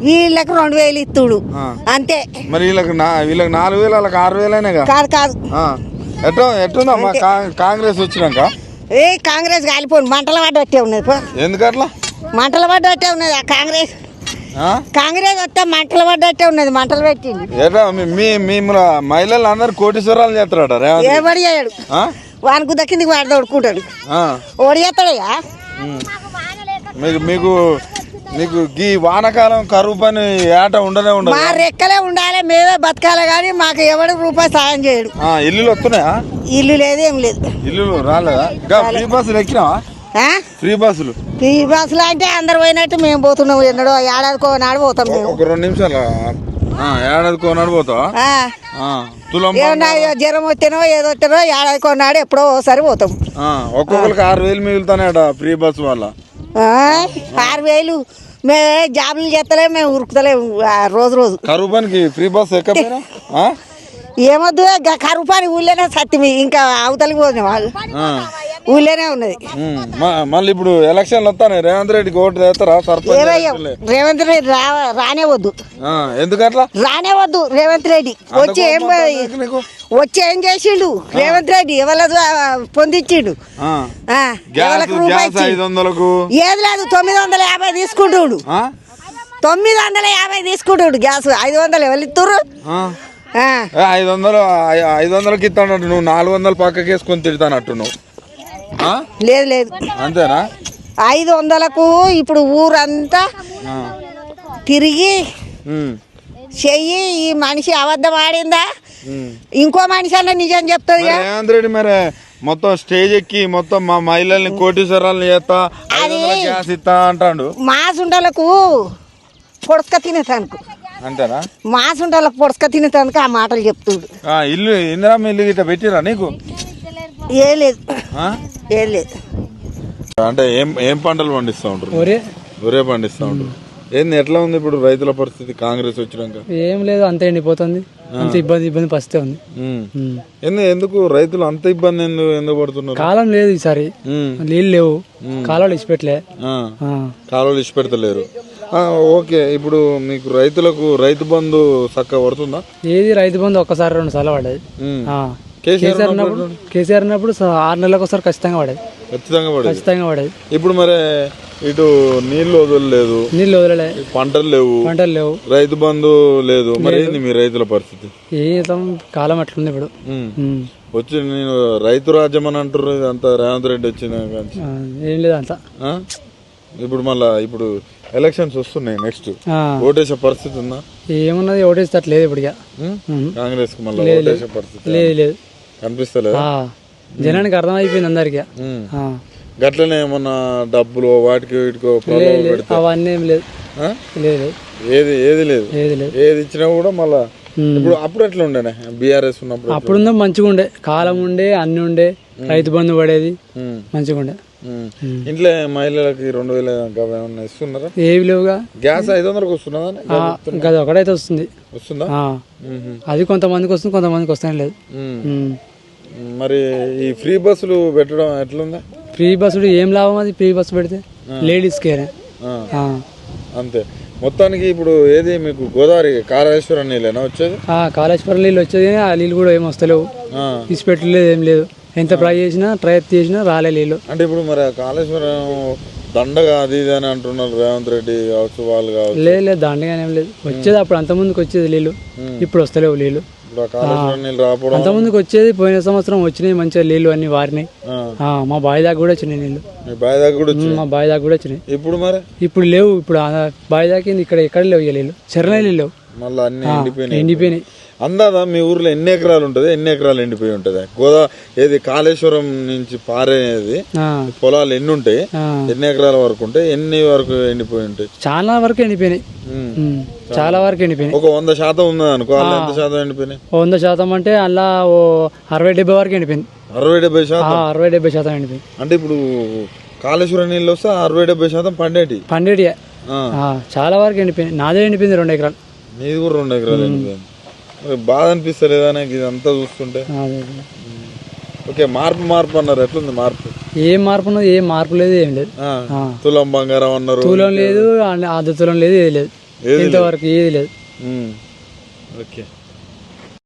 వీళ్ళకి రెండు వేలు ఇస్తుడు. అంతే. మరి వీళ్ళకి వీళ్ళకి నాలుగు వేలు వాళ్ళకి ఆరు వేలైనాగా కాదు? కాదు. ఎట్లా ఎట్లుందమ్మా? కాంగ్రెస్ వచ్చినాక? ఏ కాంగ్రెస్ కాలిపోను. మంటల పడ్డట్టే ఉన్నది ఎందుకట్లా? మంటలు పడ్డట్టే ఉన్నది ఆ కాంగ్రెస్? కాంగ్రెస్ వస్తే మంటలు పడ్డట్టే ఉన్నది మంటలు పెట్టింది మీ- మీ మిమ్మల్ని మహిళలు అందరు కోటీశ్వరాలు రెడ్డి. ఏబడి చేయడు? వానికి దక్కిందికి వాడు దొడుకుంటాడు. ఓడి. మీకు మీకు మీకు గీ వానకాలం కరువు పని ఏట ఉండనే ఉండదు. మా రెక్కలే ఉండాలి మేమే బతకాలి కానీ మాకు ఎవడు రూపాయి సాయం చేయడు. ఆ, ఇల్లులు వస్తున్నాయా? ఇల్లు లేదు ఏం లేదు. ఇల్లులు రాలేదా? ఇంకా ఫ్రీ బస్సులు ఎక్కినావా? ఆ? ఫ్రీ బస్సులు ఈ బస్సులు అంటే అందరు పోయినట్టు మేము పోతున్నాం ఎన్నడో ఏడాదికో నాడు పోతాం మేము. ఒక రెండు నిమిషాలు ఆ, ఏడాది కొన్నాడు పోతావా? ఆ. ఆ, తులం ఏమన్నా జ్వరం వచ్చానో ఏదో వచ్చానో ఏడాది కొన్నాడు ఎప్పుడో ఒకసారి పోతాం. ఆ, ఒక్కొక్కరికి ఆరు వేలు మిగులుతానేట ఫ్రీ బస్ వల్ల ఆరు వేలు మేము జాబులు చేస్తలే మేము ఉరుకుతలేము రోజు రోజు కరువు పనికి ఫ్రీ బస్ ఆ? ఏమొద్దు కరువు పని ఊళ్ళోనే సత్యమి ఇంకా అవతలికి పోతున్నాం వాళ్ళు. ఊళ్ళోనే ఉన్నది. మళ్ళీ ఇప్పుడు ఎలక్షన్లు వస్తానే రేవంత్ రెడ్డికి ఓటు చేస్తారా సర్పంచ్. రేవంత్ రెడ్డి రానే వద్దు. ఎందుకట్లా రానే వద్దు రేవంత్ రెడ్డి. వచ్చి ఏం వచ్చి ఏం చేసిండు? రేవంత్ రెడ్డి ఎవరి పొందించిండు? ఏది లేదు తొమ్మిది వందల యాభై తీసుకుంటుడు? తొమ్మిది వందల యాభై తీసుకుంటుడు గ్యాస్. ఐదు వందలు ఎవరు ఏ, ఐదు వందలు ఐదు వందలకి ఇస్తానట్టు నువ్వు నాలుగు వందలు పక్కకి వేసుకొని తిడతానట్టు నువ్వు? లేదు లేదు. అంతేనా? ఐదు వందలకు ఇప్పుడు ఊరంతా. తిరిగి చెయ్యి ఈ మనిషి అబద్ధం ఆడిందా. ఇంకో మనిషి అన్న నిజం చెప్తుంది మరి రేవంత్ రెడ్డి మరి? మొత్తం స్టేజ్ ఎక్కి మొత్తం మా మహిళల్ని కోటీశ్వరాలను చేస్తా గ్యాస్ ఇస్తా అంటాడు. మాసుండలకు పొడస్క తినేటానికి అంతేనా? మాసుండలకు పొడస్క తినేటానికి ఆ మాటలు చెప్తుడు. ఆ, ఇల్లు ఇందిరామ్మ ఇల్లు గిట్ట పెట్టిరా నీకు? ఏ లేదు? ఏ లేదు అంటే ఏం ఏం పంటలు పండిస్తూ ఉంటారు? ఒరే. ఒరే పండిస్తూ ఉంటారు. ఏంది ఎట్లా ఉంది ఇప్పుడు రైతుల పరిస్థితి కాంగ్రెస్ వచ్చినాక? ఏం లేదు అంత ఎండిపోతుంది. అంత ఇబ్బంది ఇబ్బంది పరిస్థితి ఉంది. ఉమ్. ఉమ్. ఎందు ఎందుకు రైతులు అంత ఇబ్బంది ఎందుకు ఎందుకు పడుతున్నారు? కాలం లేదు ఈసారి. నీళ్ళు లేవు. కాలాలు ఇచ్చిపెట్టలే. ఆ. ఆ. కాలువలు ఇచ్చి పెడతలేరు ఆ, ఓకే ఇప్పుడు మీకు రైతులకు రైతు బంధు చక్కగా పడుతుందా? ఏది రైతు బంధు ఒక్కసారి రెండు సార్లు. ఆ. కేసీఆర్ ఉన్నప్పుడు కేసీఆర్ ఉన్నప్పుడు ఆరు నెలలకు ఒకసారి ఖచ్చితంగా పడేది. ఖచ్చితంగా పడేది. ఖచ్చితంగా పడేది. ఇప్పుడు మరి ఇటు నీళ్ళు వదలలేదు. నీళ్ళు వదలలే. పంటలు లేవు. పంటలు లేవు. రైతు బంధు లేదు. మరి ఏంది మీ రైతుల పరిస్థితి? ఏ? కాలం అట్లుంది ఇప్పుడు. వచ్చి నేను రైతు రాజ్యం అని అంటారు ఇదంతా రేవంత్ రెడ్డి వచ్చిన ఏం లేదు అంత. ఆ? ఇప్పుడు మళ్ళా ఇప్పుడు ఎలక్షన్స్ వస్తున్నాయి నెక్స్ట్. ఓటేసే పరిస్థితి ఉందా? ఏమున్నది ఓటేస్తే అట్లా లేదు ఇప్పుడు. కాంగ్రెస్కి మళ్ళీ ఓటేసే పరిస్థితి లేదు లేదు. కనిపిస్తలేదు. జనానికి అర్థమైపోయింది అందరికి. ఆ. గట్లనే ఏమన్నా డబ్బులు వాటికి వీటికో అవన్నీ ఏం లేదు? లేదు. ఏది ఏది లేదు. ఏది లేదు. ఏది ఇచ్చినా కూడా మళ్ళా. ఇప్పుడు అప్పుడు ఎట్లా ఉండేనే? బీఆర్ఎస్ ఉన్నప్పుడు అప్పుడు ఉందో మంచిగా ఉండే. కాలం ఉండే అన్ని ఉండే. రైతు బంధు పడేది. మంచిగా ఉండే. ఇంట్లో మహిళలకి రెండు వేల ఇస్తున్నారా? ఏవి లేవుగా? గ్యాస్ ఐదు వందలకు వస్తున్నదా? అది ఒకటైతే వస్తుంది. వస్తుందా. అది కొంతమందికి వస్తుంది కొంతమందికి వస్తానే లేదు. మరి ఈ ఫ్రీ బస్సులు పెట్టడం ఎట్లుందా? ఫ్రీ బస్సుడు ఏం లాభం అది? ఫ్రీ బస్సు పెడితే లేడీస్ కేర్. అంతే. మొత్తానికి ఇప్పుడు ఏది మీకు గోదావరి కాళేశ్వరం నీళ్ళేనా వచ్చేది? కాళేశ్వరం నీళ్ళు వచ్చేది ఆ నీళ్ళు కూడా ఏం వస్తలేవు. తీసి పెట్టలేదు ఏం లేదు. ఎంత ట్రై చేసినా ట్రై చేసినా రాలే నీళ్ళు. అంటే ఇప్పుడు మరి కాళేశ్వరం దండగా అది ఇది అని అంటున్నారు రేవంత్ రెడ్డి కావచ్చు వాళ్ళు కావచ్చు. లేదు లేదు దాంట్లో ఏం లేదు. వచ్చేది అప్పుడు అంత ముందుకు వచ్చేది నీళ్ళు. ఇప్పుడు వస్తలేవు నీళ్ళు. అంత ముందుకు వచ్చేది పోయిన సంవత్సరం వచ్చినాయి మంచిగా నీళ్ళు అన్ని వారినాయి మా బావి దాకా కూడా వచ్చినాయి నీళ్ళు. మీ బావి దాకా కూడా వచ్చినాయి? ఇప్పుడు మరి? ఇప్పుడు లేవు ఇప్పుడు బావి దాకా ఇక్కడ ఎక్కడ లేవు ఇక నీళ్ళు. చెరలే నీళ్ళు లేవు. మళ్ళీ అన్ని ఎండిపోయినాయి. ఎండిపోయినాయి. అందాదా మీ ఊర్లో ఎన్ని ఎకరాలు ఉంటుంది? ఎన్ని ఎకరాలు ఎండిపోయి ఉంటుంది? గోదా ఏది కాళేశ్వరం నుంచి పారేది పొలాలు ఎన్ని ఉంటాయి. ఎన్ని ఎకరాల వరకు ఉంటాయి? ఎన్ని వరకు ఎండిపోయి ఉంటాయి? చాలా వరకు ఎండిపోయినాయి. చాలా వరకు ఎండిపోయినాయి. ఒక వంద శాతం ఉన్నది అనుకో ఎంత శాతం ఎండిపోయినాయి? వంద శాతం అంటే అలా ఓ అరవై డెబ్బై వరకు ఎండిపోయింది. అరవై డెబ్బై శాతం? అరవై డెబ్బై శాతం ఎండిపోయింది. అంటే ఇప్పుడు కాళేశ్వరం నీళ్ళు వస్తే అరవై డెబ్బై శాతం పండేటి. ఆ, చాలా వరకు ఎండిపోయింది నాదే ఎండిపోయింది రెండు ఎకరాలు. నీది కూడా రెండు ఎకరాలు మరి బాధ అనిపిస్తలేదా నాకు ఇదంతా చూస్తుంటే. ఓకే మార్పు మార్పు అన్నారు. ఎట్లుంది మార్పు? ఏం మార్పు ఉన్నది ఏం మార్పు లేదు ఏం లేదు. తులం బంగారం అన్నారు. తులం లేదు అర్ధ తులం లేదు ఏది లేదు. ఇంతవరకు ఏది లేదు. ఓకే.